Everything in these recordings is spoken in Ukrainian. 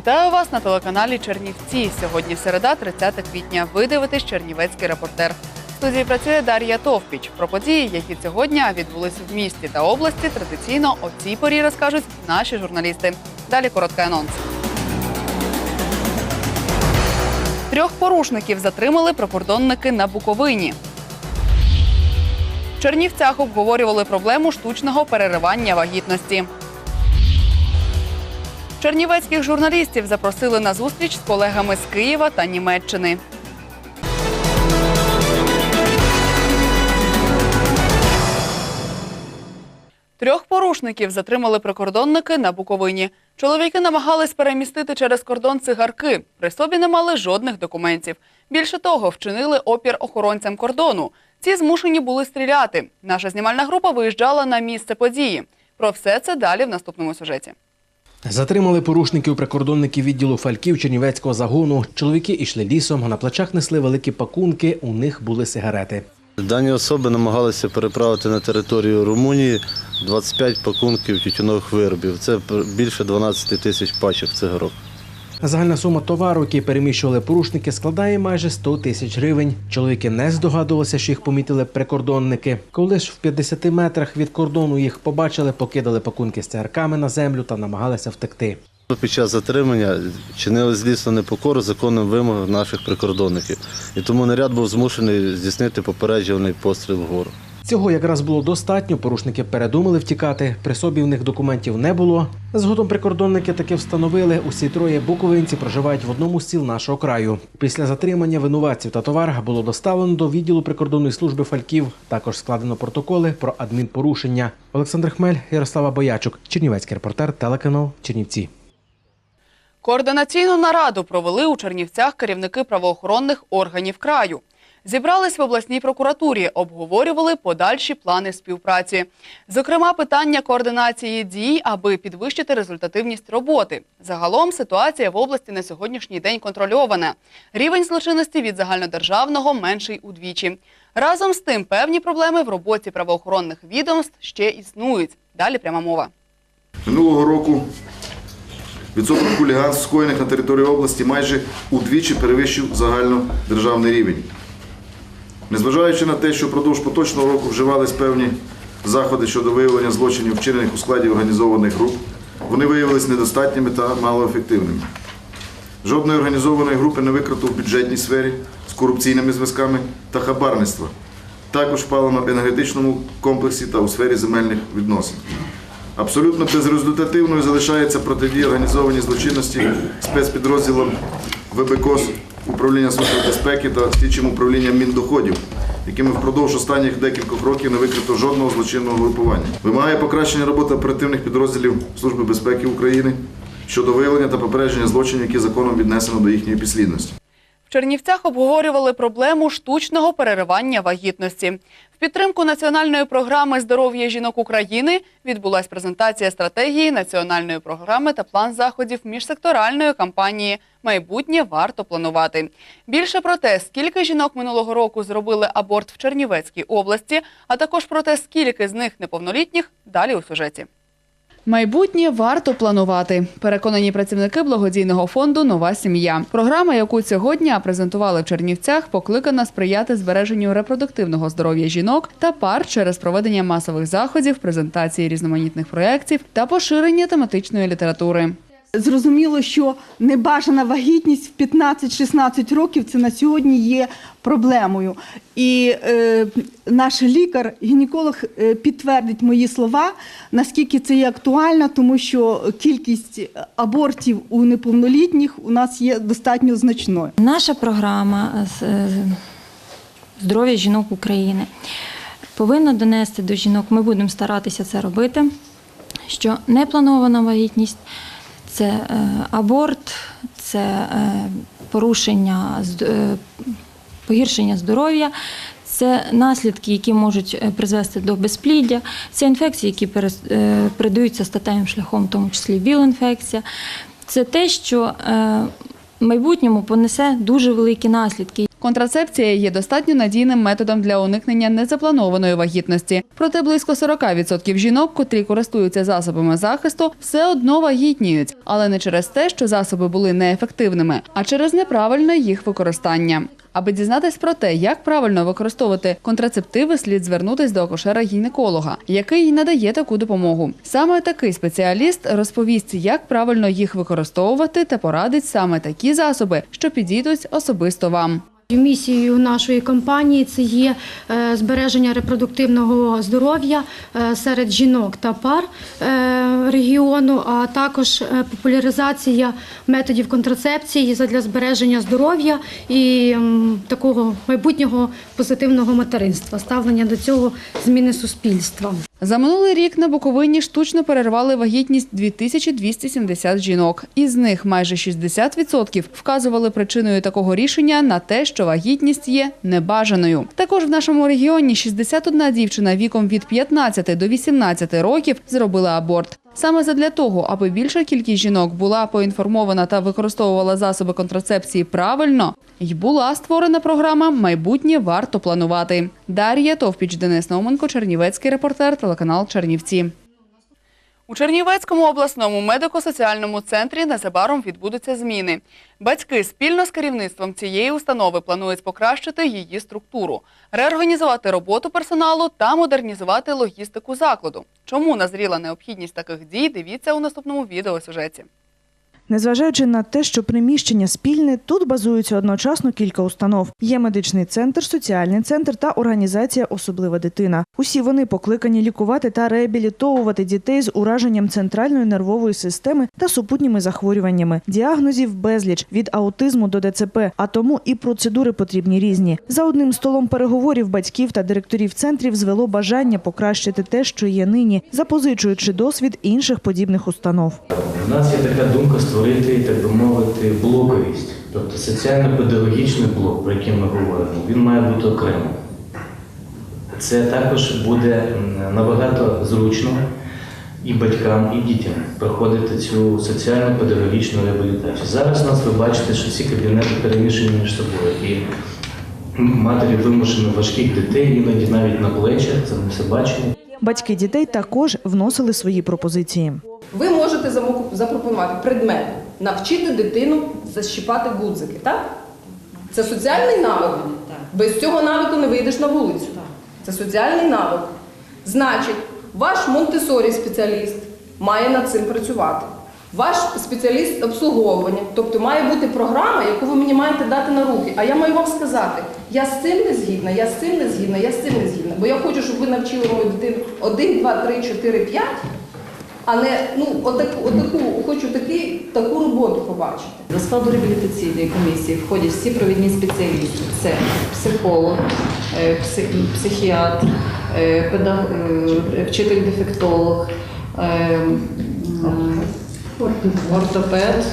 Вітаю вас на телеканалі Чернівці. Сьогодні середа, 30 квітня. Ви дивитесь Чернівецький репортер. В студії працює Дар'я Товпіч. Про події, які сьогодні відбулись в місті та області, традиційно о цій порі розкажуть наші журналісти. Далі короткий анонс. Трьох порушників затримали прикордонники на Буковині. В Чернівцях обговорювали проблему штучного переривання вагітності. Чернівецьких журналістів запросили на зустріч з колегами з Києва та Німеччини. Трьох порушників затримали прикордонники на Буковині. Чоловіки намагались перемістити через кордон цигарки. При собі не мали жодних документів. Більше того, вчинили опір охоронцям кордону. Ці змушені були стріляти. Наша знімальна група виїжджала на місце події. Про все це далі в наступному сюжеті. Затримали порушників прикордонників відділу фальків Чернівецького загону. Чоловіки йшли лісом, на плечах несли великі пакунки. У них були сигарети. Дані особи намагалися переправити на територію Румунії 25 пакунків тютюнових виробів. Це більше 12 тисяч пачок цигарок. Загальна сума товару, який переміщували порушники, складає майже 100 тисяч гривень. Чоловіки не здогадувалися, що їх помітили прикордонники. Коли ж в 50 метрах від кордону їх побачили, покидали пакунки з цигарками на землю та намагалися втекти. Під час затримання чинили злісну непокору законним вимогам наших прикордонників. І тому наряд був змушений здійснити попереджувальний постріл вгору. Цього якраз було достатньо. Порушники передумали втікати. При собі в них документів не було. Згодом прикордонники таки встановили. Усі троє буковинці проживають в одному з сіл нашого краю. Після затримання винуватців та товар було доставлено до відділу прикордонної служби фальків. Також складено протоколи про адмінпорушення. Олександр Хмель, Ярослава Боячук, Чернівецький репортер, телеканал Чернівці. Координаційну нараду провели у Чернівцях керівники правоохоронних органів краю. Зібрались в обласній прокуратурі, обговорювали подальші плани співпраці. Зокрема, питання координації дій, аби підвищити результативність роботи. Загалом ситуація в області на сьогоднішній день контрольована. Рівень злочинності від загальнодержавного менший удвічі. Разом з тим, певні проблеми в роботі правоохоронних відомств ще існують. Далі пряма мова. Минулого року відсоток хуліганств, скоєних на території області, майже удвічі перевищив загальнодержавний рівень. Незважаючи на те, що впродовж поточного року вживались певні заходи щодо виявлення злочинів, вчинених у складі організованих груп, вони виявилися недостатніми та малоефективними. Жодної організованої групи не викрито в бюджетній сфері з корупційними зв'язками та хабарництва. Також впало в енергетичному комплексі та у сфері земельних відносин. Абсолютно безрезультативною залишається протидія організованій злочинності спецпідрозділом ВБКОС управління Служби безпеки та слідчим управлінням Міндоходів, якими впродовж останніх декількох років не викрито жодного злочинного групування. Вимагає покращення роботи оперативних підрозділів Служби безпеки України щодо виявлення та попередження злочинів, які законом віднесено до їхньої підслідності. В Чернівцях обговорювали проблему штучного переривання вагітності. Підтримку національної програми здоров'я жінок України відбулась презентація стратегії національної програми та план заходів міжсекторальної кампанії Майбутнє варто планувати. Більше про те, скільки жінок минулого року зробили аборт в Чернівецькій області, а також про те, скільки з них неповнолітніх, далі у сюжеті. Майбутнє варто планувати. Переконані працівники благодійного фонду Нова сім'я. Програма, яку сьогодні презентували в Чернівцях, покликана сприяти збереженню репродуктивного здоров'я жінок та пар через проведення масових заходів, презентації різноманітних проєктів та поширення тематичної літератури. Зрозуміло, що небажана вагітність в 15-16 років це на сьогодні є проблемою. І е, наш лікар, гінеколог е, підтвердить мої слова, наскільки це є актуально, тому що кількість абортів у неповнолітніх у нас є достатньо значною. Наша програма е, здоров'я жінок України повинна донести до жінок, ми будемо старатися це робити, що непланована вагітність це е, аборт, це е, порушення е, погіршення здоров'я. Це наслідки, які можуть призвести до безпліддя, це інфекції, які передаються статевим шляхом, в тому числі білоінфекція. Це те, що в майбутньому понесе дуже великі наслідки. Контрацепція є достатньо надійним методом для уникнення незапланованої вагітності. Проте близько 40% жінок, котрі користуються засобами захисту, все одно вагітніють, але не через те, що засоби були неефективними, а через неправильне їх використання. Аби дізнатись про те, як правильно використовувати контрацептиви, слід звернутись до акушера-гінеколога, який надає таку допомогу. Саме такий спеціаліст розповість, як правильно їх використовувати та порадить саме такі засоби, що підійдуть особисто вам. Місією нашої компанії це є е, збереження репродуктивного здоров'я е, серед жінок та пар е, регіону, а також популяризація методів контрацепції для збереження здоров'я і такого майбутнього позитивного материнства, ставлення до цього зміни суспільства. За минулий рік на Буковині штучно перервали вагітність 2270 жінок. Із них майже 60% вказували причиною такого рішення на те, що вагітність є небажаною. Також в нашому регіоні 61 дівчина віком від 15 до 18 років зробила аборт. Саме задля того, аби більша кількість жінок була поінформована та використовувала засоби контрацепції правильно, й була створена програма Майбутнє варто планувати. Дар'я Товпіч, Денис Науменко, Чернівецький репортер, телеканал Чернівці. У Чернівецькому обласному медико-соціальному центрі незабаром відбудуться зміни. Батьки спільно з керівництвом цієї установи планують покращити її структуру, реорганізувати роботу персоналу та модернізувати логістику закладу. Чому назріла необхідність таких дій? Дивіться у наступному відеосюжеті. Незважаючи на те, що приміщення спільне, тут базуються одночасно кілька установ. Є медичний центр, соціальний центр та організація Особлива дитина. Усі вони покликані лікувати та реабілітовувати дітей з ураженням центральної нервової системи та супутніми захворюваннями. Діагнозів безліч від аутизму до ДЦП, а тому і процедури потрібні різні. За одним столом переговорів батьків та директорів центрів звело бажання покращити те, що є нині, запозичуючи досвід інших подібних установ. У нас є така думка так би мовити, блоковість, тобто соціально-педагогічний блок, про який ми говоримо, він має бути окремим. Це також буде набагато зручно і батькам, і дітям проходити цю соціально-педагогічну реабілітацію. Зараз у нас ви бачите, що всі кабінети перемішані між собою. І матері вимушені важких дітей, іноді навіть на плечах, це ми все бачимо. Батьки дітей також вносили свої пропозиції. Ви можете запропонувати предмет навчити дитину защіпати гудзики, так? Це соціальний навик. Без цього навику не вийдеш на вулицю. Це соціальний навик. Значить, ваш Монтесорі спеціаліст має над цим працювати. Ваш спеціаліст обслуговування, тобто має бути програма, яку ви мені маєте дати на руки. А я маю вам сказати, я з цим не згідна, я з цим не згідна, я з цим не згідна. Бо я хочу, щоб ви навчили мою дитину 1, 2, 3, 4, 5, а не ну, отаку, отаку, хочу таки, таку роботу побачити. До складу реабілітаційної комісії входять всі провідні спеціалісти: це психолог, е, псих- психіатр, е, педаг- е, вчитель-дефектолог, ортопед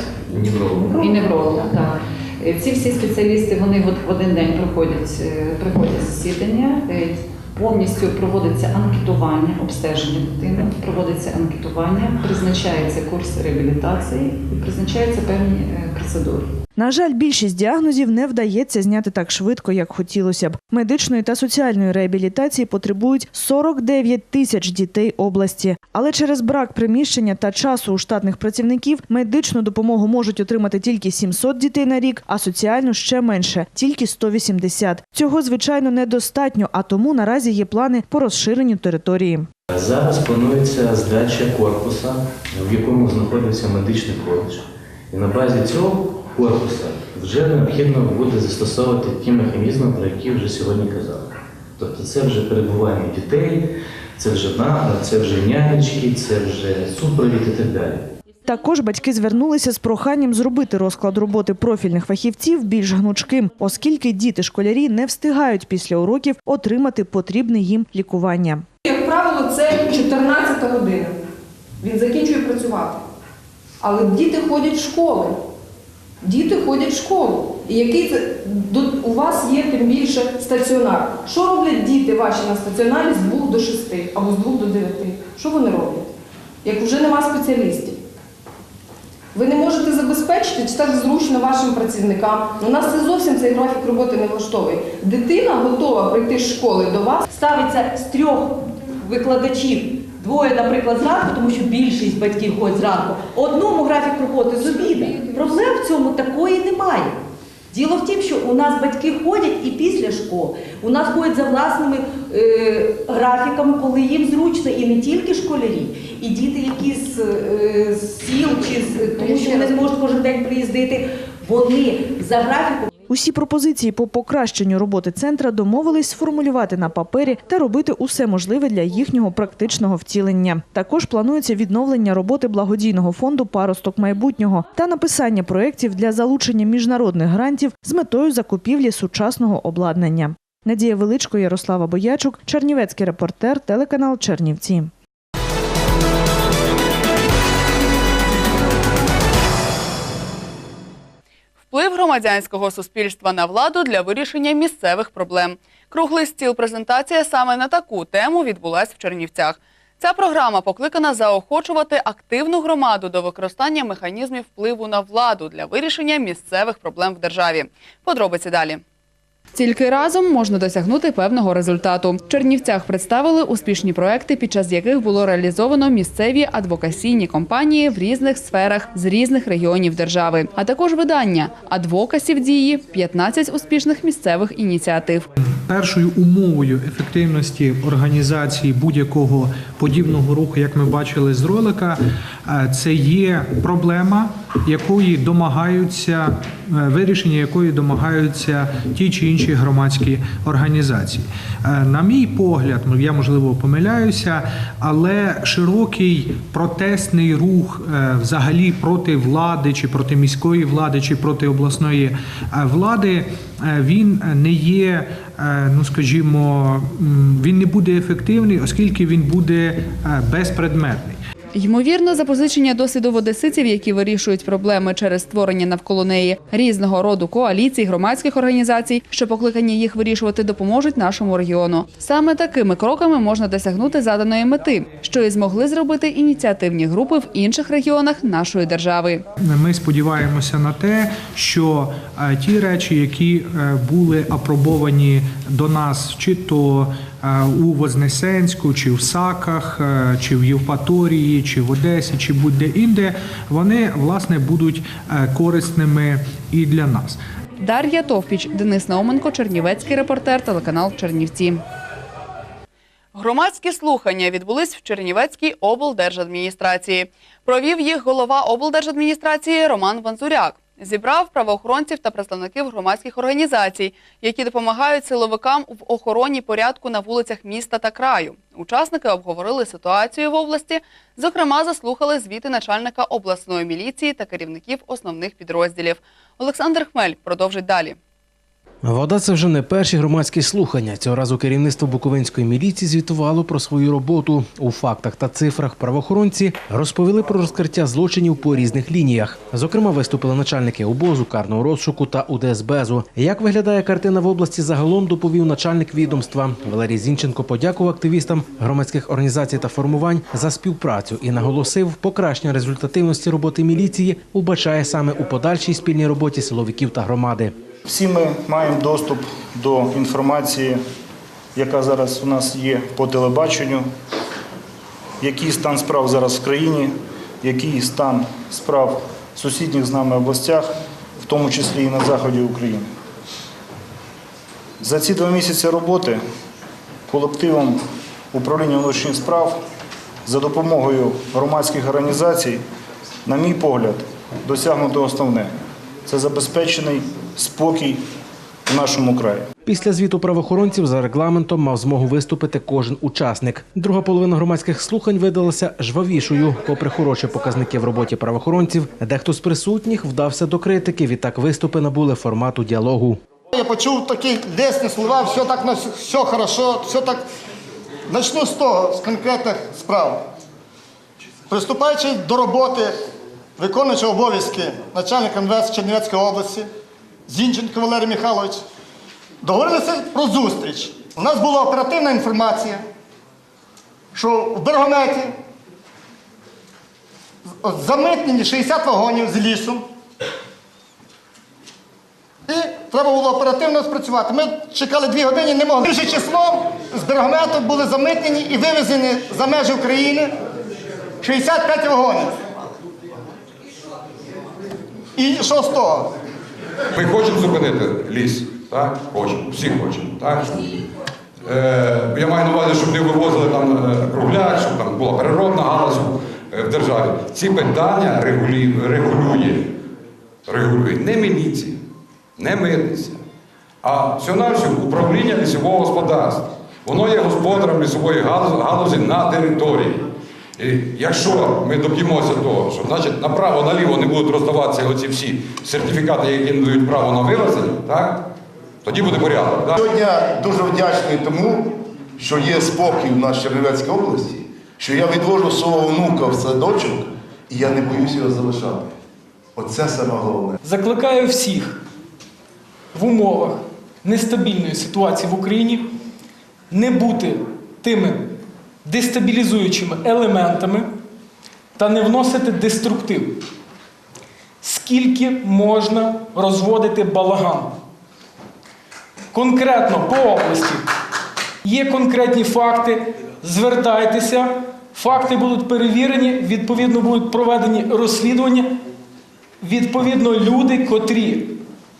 Невролог. і невролог. Так. Е, Ці всі спеціалісти вони от в один день проходять, е, приходять засідання. е, Повністю проводиться анкетування, обстеження дитини, проводиться анкетування, призначається курс реабілітації і призначаються певні процедури. На жаль, більшість діагнозів не вдається зняти так швидко, як хотілося б. Медичної та соціальної реабілітації потребують 49 тисяч дітей області. Але через брак приміщення та часу у штатних працівників медичну допомогу можуть отримати тільки 700 дітей на рік, а соціальну ще менше тільки 180. Цього звичайно недостатньо, а тому наразі є плани по розширенню території. Зараз планується здача корпуса, в якому знаходиться медичний коледж. І на базі цього корпуса вже необхідно буде застосовувати ті механізми, про які вже сьогодні казали. Тобто це вже перебування дітей, це вже це вже нянечки, це вже супровід і так далі. Також батьки звернулися з проханням зробити розклад роботи профільних фахівців більш гнучким, оскільки діти-школярі не встигають після уроків отримати потрібне їм лікування. Як правило, це 14 година. Він закінчує працювати. Але діти ходять в школи. Діти ходять в школу. І який у вас є тим більше стаціонар. Що роблять діти ваші на стаціонарі з 2 до 6 або з 2 до 9? Що вони роблять? Як вже нема спеціалістів. Ви не можете забезпечити, чи так зручно вашим працівникам. У нас це зовсім цей графік роботи не влаштовує. Дитина готова прийти з школи до вас. ставиться з трьох викладачів. Двоє, наприклад, зранку, тому що більшість батьків ходять зранку. Одному графік роботи з обіду. Проблем в цьому такої немає. Діло в тім, що у нас батьки ходять і після школи. У нас ходять за власними е, графіками, коли їм зручно, і не тільки школярі, і діти, які з, е, сіл, чи з, тому що вони не можуть кожен день приїздити, вони за графіком. Усі пропозиції по покращенню роботи центра домовились сформулювати на папері та робити усе можливе для їхнього практичного втілення. Також планується відновлення роботи благодійного фонду Паросток майбутнього та написання проєктів для залучення міжнародних грантів з метою закупівлі сучасного обладнання. Надія Величко, Ярослава Боячук, Чернівецький репортер, телеканал Чернівці. Вплив громадянського суспільства на владу для вирішення місцевих проблем. Круглий стіл презентація саме на таку тему відбулась в Чернівцях. Ця програма покликана заохочувати активну громаду до використання механізмів впливу на владу для вирішення місцевих проблем в державі. Подробиці далі. Тільки разом можна досягнути певного результату. В Чернівцях представили успішні проекти, під час яких було реалізовано місцеві адвокаційні компанії в різних сферах з різних регіонів держави, а також видання адвокасів дії 15 успішних місцевих ініціатив. Першою умовою ефективності організації будь-якого подібного руху, як ми бачили з ролика, е, це є проблема, якої домагаються е, вирішення якої домагаються ті чи інші громадські організації. Е, На мій погляд, ну, я можливо помиляюся, але широкий протестний рух е, взагалі проти влади, чи проти міської влади, чи проти обласної влади, він не є, ну скажімо, він не буде ефективний, оскільки він буде безпредметний. Ймовірно, запозичення досвіду в одеситів, які вирішують проблеми через створення навколо неї різного роду коаліцій, громадських організацій, що покликані їх вирішувати, допоможуть нашому регіону. Саме такими кроками можна досягнути заданої мети, що і змогли зробити ініціативні групи в інших регіонах нашої держави. Ми сподіваємося на те, що е, ті речі, які е, були апробовані до нас, чи то у Вознесенську, чи в Саках, е, чи в Євпаторії, чи в Одесі, чи будь-де інде, вони власне будуть е, корисними і для нас. Дар'я Товпіч, Денис Науменко, Чернівецький репортер, телеканал Чернівці. Громадські слухання відбулись в Чернівецькій облдержадміністрації. Провів їх голова облдержадміністрації Роман Ванзуряк. Зібрав правоохоронців та представників громадських організацій, які допомагають силовикам в охороні порядку на вулицях міста та краю. Учасники обговорили ситуацію в області. Зокрема, заслухали звіти начальника обласної міліції та керівників основних підрозділів. Олександр Хмель продовжить далі. Вода це вже не перші громадські слухання. Цього разу керівництво Буковинської міліції звітувало про свою роботу. У фактах та цифрах правоохоронці розповіли про розкриття злочинів по різних лініях. Зокрема, виступили начальники обозу, карного розшуку та УДСБезу. Як виглядає картина в області загалом, доповів начальник відомства. Валерій Зінченко подякував активістам громадських організацій та формувань за співпрацю і наголосив, покращення результативності роботи міліції убачає саме у подальшій спільній роботі силовиків та громади. Всі ми маємо доступ до інформації, яка зараз у нас є по телебаченню, який стан справ зараз в країні, який стан справ в сусідніх з нами областях, в тому числі і на заході України. За ці два місяці роботи колективом управління внутрішніх справ за допомогою громадських організацій, на мій погляд, досягнуто основне це забезпечений спокій в нашому краї. Після звіту правоохоронців за регламентом мав змогу виступити кожен учасник. Друга половина громадських слухань видалася жвавішою. Попри хороші показники в роботі правоохоронців, дехто з присутніх вдався до критики. Відтак виступи набули формату діалогу. Я почув такі лесні слова, все так на все хорошо, все так. Начну з того, з конкретних справ. Приступаючи до роботи, виконуючи обов'язки начальника МВС Чернівецької області, Зінченко Валерій Михайлович, договорилися про зустріч. У нас була оперативна інформація, що в Бергометі Замитнені 60 вагонів з лісом. І треба було оперативно спрацювати. Ми чекали дві години, не могли. Більше числом з Бергамету були замитнені і вивезені за межі України 65 вагонів. І що з того? Ми хочемо зупинити ліс, так? Хочемо, всі хочемо, так? Е, я маю на увазі, щоб не вивозили там е, кругляк, щоб там була природна галузь е, в державі. Ці питання регулює, регулює, не міліція, не митниця, а всього-навсього управління лісового господарства. Воно є господарем лісової галузі на території. І якщо ми доб'ємося того, що значить направо-наліво не будуть роздаватися оці всі сертифікати, які надають право на вивезення, так? тоді буде порядок. Так? Сьогодні дуже вдячний тому, що є спокій в нашій Чернівецькій області, що я відвожу свого внука в садочок і я не боюсь його залишати. Оце саме головне. Закликаю всіх в умовах нестабільної ситуації в Україні не бути тими дестабілізуючими елементами та не вносити деструктив. Скільки можна розводити балаган? Конкретно по області є конкретні факти, звертайтеся, факти будуть перевірені, відповідно будуть проведені розслідування. Відповідно, люди, котрі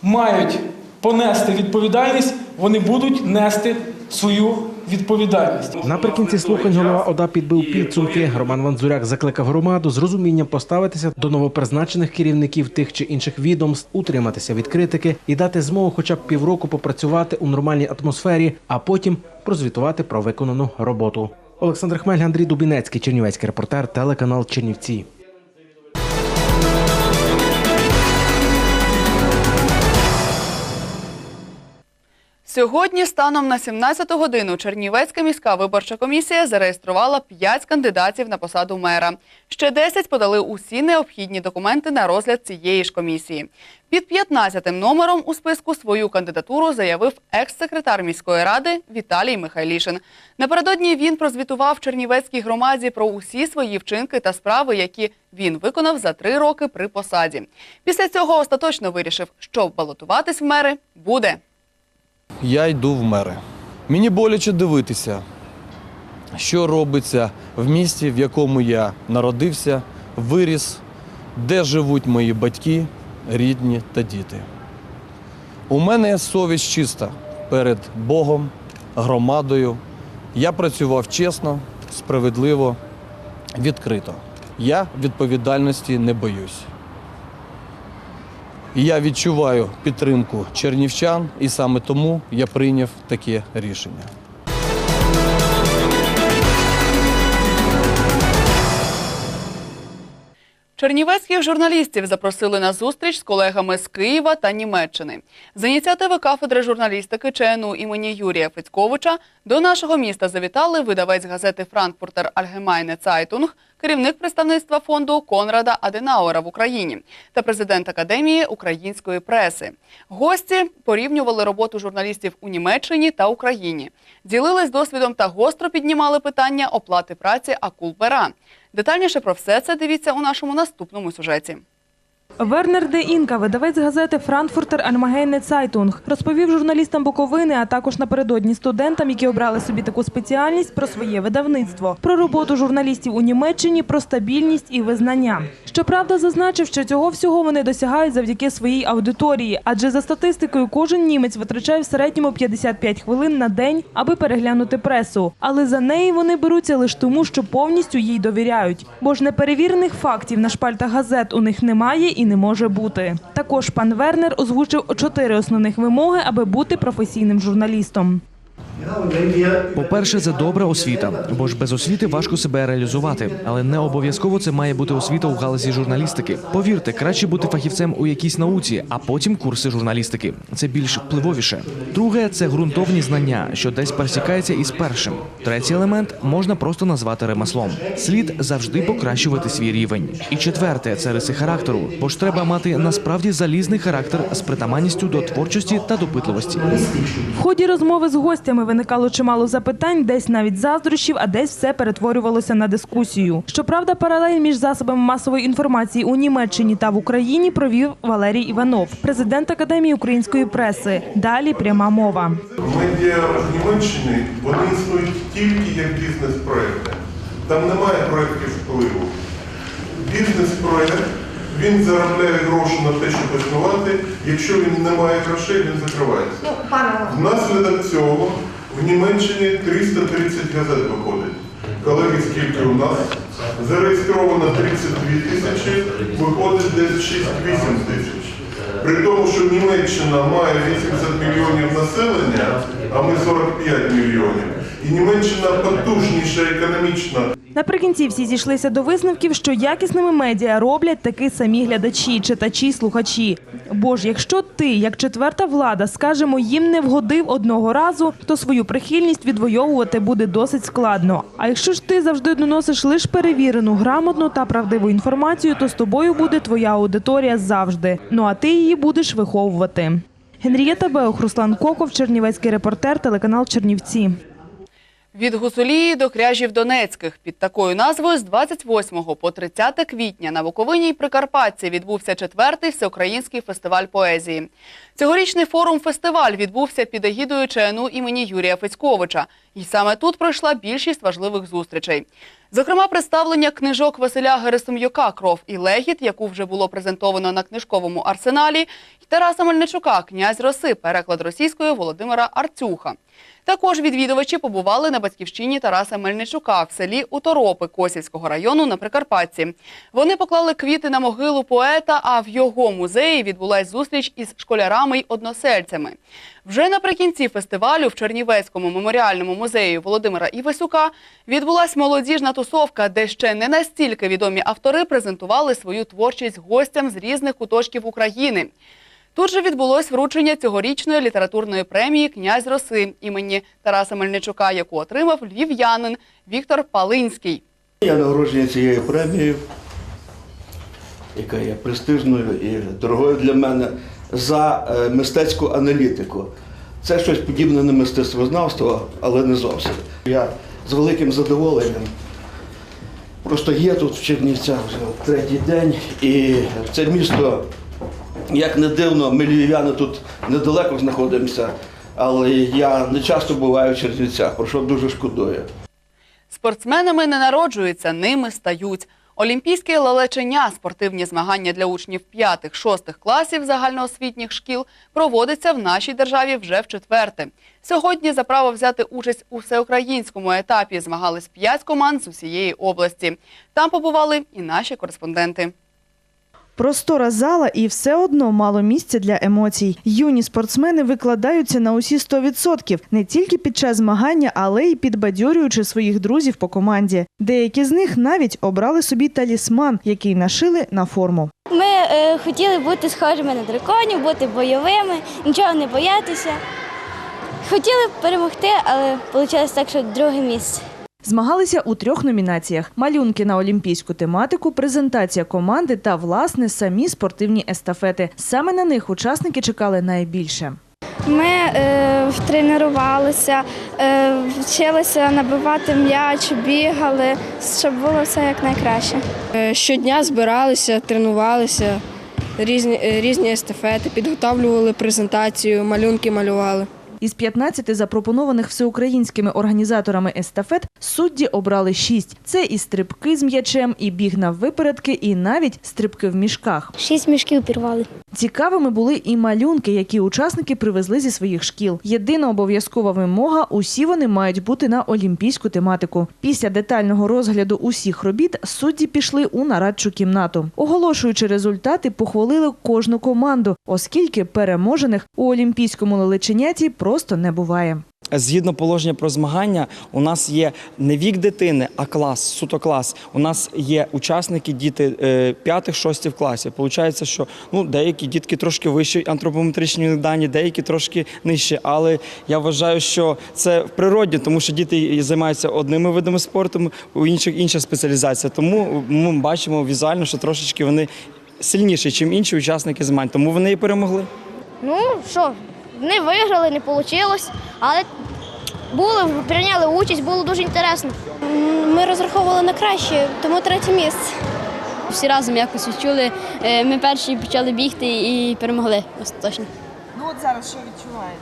мають понести відповідальність, вони будуть нести свою відповідальність. Наприкінці слухань голова ОДА підбив підсумки. Роман Ванзуряк закликав громаду з розумінням поставитися до новопризначених керівників тих чи інших відомств, утриматися від критики і дати змогу хоча б півроку попрацювати у нормальній атмосфері, а потім прозвітувати про виконану роботу. Олександр Хмель, Андрій Дубінецький, Чернівецький репортер, телеканал Чернівці. Сьогодні, станом на 17 годину, Чернівецька міська виборча комісія зареєструвала 5 кандидатів на посаду мера. Ще 10 подали усі необхідні документи на розгляд цієї ж комісії. Під 15-тим номером у списку свою кандидатуру заявив екс-секретар міської ради Віталій Михайлішин. Напередодні він прозвітував Чернівецькій громаді про усі свої вчинки та справи, які він виконав за три роки при посаді. Після цього остаточно вирішив, що балотуватись в мери буде. Я йду в мери. Мені боляче дивитися, що робиться в місті, в якому я народився, виріс, де живуть мої батьки, рідні та діти. У мене совість чиста перед Богом, громадою. Я працював чесно, справедливо, відкрито. Я відповідальності не боюсь. Я відчуваю підтримку чернівчан, і саме тому я прийняв таке рішення. Чернівецьких журналістів запросили на зустріч з колегами з Києва та Німеччини. З ініціативи кафедри журналістики ЧНУ імені Юрія Федьковича до нашого міста завітали видавець газети Франкфуртер Альгемайне Цайтунг, керівник представництва фонду Конрада Аденауера в Україні та президент Академії української преси. Гості порівнювали роботу журналістів у Німеччині та Україні, ділились досвідом та гостро піднімали питання оплати праці акул-пера. Детальніше про все це дивіться у нашому наступному сюжеті. Вернер Де Інка, видавець газети Франкфуртер Альмагейне Цайтунг, розповів журналістам Буковини, а також напередодні студентам, які обрали собі таку спеціальність, про своє видавництво, про роботу журналістів у Німеччині, про стабільність і визнання. Щоправда, зазначив, що цього всього вони досягають завдяки своїй аудиторії, адже за статистикою кожен німець витрачає в середньому 55 хвилин на день, аби переглянути пресу. Але за неї вони беруться лише тому, що повністю їй довіряють. Бо ж неперевірених фактів на шпальтах газет у них немає і не може бути. Також пан Вернер озвучив чотири основних вимоги, аби бути професійним журналістом. По-перше, це добра освіта, бо ж без освіти важко себе реалізувати, але не обов'язково це має бути освіта у галузі журналістики. Повірте, краще бути фахівцем у якійсь науці, а потім курси журналістики. Це більш впливовіше. Друге це ґрунтовні знання, що десь пересікається із першим. Третій елемент можна просто назвати ремеслом. Слід завжди покращувати свій рівень. І четверте це риси характеру, бо ж треба мати насправді залізний характер з притаманністю до творчості та допитливості. В ході розмови з гостями виникало чимало запитань, десь навіть заздрощів, а десь все перетворювалося на дискусію. Щоправда, паралель між засобами масової інформації у Німеччині та в Україні провів Валерій Іванов, президент Академії української преси. Далі пряма мова. Медіа в Німеччині вони існують тільки як бізнес-проекти. Там немає проєктів впливу. Бізнес-проект він заробляє гроші на те, щоб існувати. Якщо він не має грошей, він закривається. Внаслідок цього в Німеччині 330 газет виходить. Колеги, скільки у нас? Зареєстровано 32 тисячі, виходить десь 6-8 тисяч. При тому, що Німеччина має 80 мільйонів населення, а ми 45 мільйонів. І Німеччина потужніша економічно. Наприкінці всі зійшлися до висновків, що якісними медіа роблять такі самі глядачі, читачі, слухачі. Бо ж, якщо ти, як четверта влада, скажемо, їм не вгодив одного разу, то свою прихильність відвоювати буде досить складно. А якщо ж ти завжди доносиш лише перевірену, грамотну та правдиву інформацію, то з тобою буде твоя аудиторія завжди. Ну а ти її будеш виховувати. Генрієта Беох, Руслан Коков, Чернівецький репортер, телеканал Чернівці. Від Гусулії до Кряжів Донецьких під такою назвою з 28 по 30 квітня на Буковині й Прикарпатті відбувся четвертий всеукраїнський фестиваль поезії. Цьогорічний форум-фестиваль відбувся під егідою ЧНУ імені Юрія Федьковича. І саме тут пройшла більшість важливих зустрічей. Зокрема, представлення книжок Василя Герасим'юка Кров і легіт, яку вже було презентовано на книжковому арсеналі, і Тараса Мельничука Князь Роси, переклад російською Володимира Арцюха. Також відвідувачі побували на батьківщині Тараса Мельничука в селі Уторопи Косівського району на Прикарпатті. Вони поклали квіти на могилу поета, а в його музеї відбулась зустріч із школярами й односельцями. Вже наприкінці фестивалю в Чернівецькому меморіальному музеї Володимира Івасюка відбулась молодіжна тусовка, де ще не настільки відомі автори презентували свою творчість гостям з різних куточків України. Тут же відбулось вручення цьогорічної літературної премії Князь Роси імені Тараса Мельничука, яку отримав львів'янин Віктор Палинський. Я нагороджений цією премією, яка є престижною і дорогою для мене, за е, мистецьку аналітику. Це щось подібне на мистецтвознавство, але не зовсім. Я з великим задоволенням просто є тут в Чернівцях вже третій день, і це місто, як не дивно, ми львів'яни тут недалеко знаходимося, але я не часто буваю в Чернівцях, про що дуже шкодую. Спортсменами не народжуються, ними стають. Олімпійське лелечення, спортивні змагання для учнів 5-6 класів загальноосвітніх шкіл проводиться в нашій державі вже в четверте. Сьогодні за право взяти участь у всеукраїнському етапі змагались 5 команд з усієї області. Там побували і наші кореспонденти. Простора зала і все одно мало місця для емоцій. Юні спортсмени викладаються на усі 100%, не тільки під час змагання, але й підбадьорюючи своїх друзів по команді. Деякі з них навіть обрали собі талісман, який нашили на форму. Ми е, хотіли бути схожими на драконів, бути бойовими, нічого не боятися. Хотіли перемогти, але вийшло так, що друге місце. Змагалися у трьох номінаціях: малюнки на олімпійську тематику, презентація команди та власне самі спортивні естафети. Саме на них учасники чекали найбільше. Ми е, тренувалися, е, вчилися набивати м'яч, бігали, щоб було все як найкраще. Е, Щодня збиралися, тренувалися, різні, е, різні естафети, підготовлювали презентацію, малюнки малювали. Із 15 запропонованих всеукраїнськими організаторами естафет судді обрали 6. Це і стрибки з м'ячем, і біг на випередки, і навіть стрибки в мішках. Шість мішків пірвали. Цікавими були і малюнки, які учасники привезли зі своїх шкіл. Єдина обов'язкова вимога – усі вони мають бути на олімпійську тематику. Після детального розгляду усіх робіт судді пішли у нарадчу кімнату. Оголошуючи результати, похвалили кожну команду, оскільки переможених у олімпійському лелеченяті просто не буває. Згідно положення про змагання, у нас є не вік дитини, а клас, суто клас. У нас є учасники, діти 5-6 класів. Получається, що ну, деякі дітки трошки вищі антропометричні дані, деякі трошки нижчі. Але я вважаю, що це в природі, тому що діти займаються одними видами спорту, у інших інша спеціалізація. Тому ми бачимо візуально, що трошечки вони сильніші, ніж інші учасники змагань. Тому вони і перемогли. Ну що, не виграли, не вийшло, але були, прийняли участь, було дуже інтересно. Ми розраховували на краще, тому третє місце. Всі разом якось відчули. Е, Ми перші почали бігти і перемогли остаточно. Ну от зараз що відчуваєте?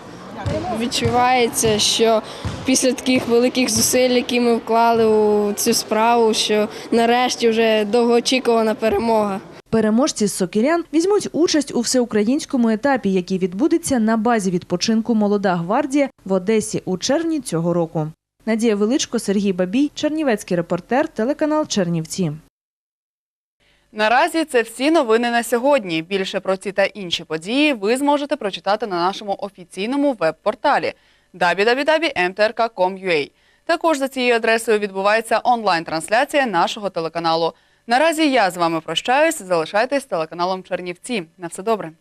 Відчувається, що після таких великих зусиль, які ми вклали у цю справу, що нарешті вже довгоочікувана перемога. Переможці з сокирян візьмуть участь у всеукраїнському етапі, який відбудеться на базі відпочинку Молода гвардія в Одесі у червні цього року. Надія Величко, Сергій Бабій, Чернівецький репортер, телеканал Чернівці. Наразі це всі новини на сьогодні. Більше про ці та інші події ви зможете прочитати на нашому офіційному веб-порталі www.mtrk.com.ua. Також за цією адресою відбувається онлайн-трансляція нашого телеканалу. Наразі я з вами прощаюсь. Залишайтесь телеканалом Чернівці. На все добре.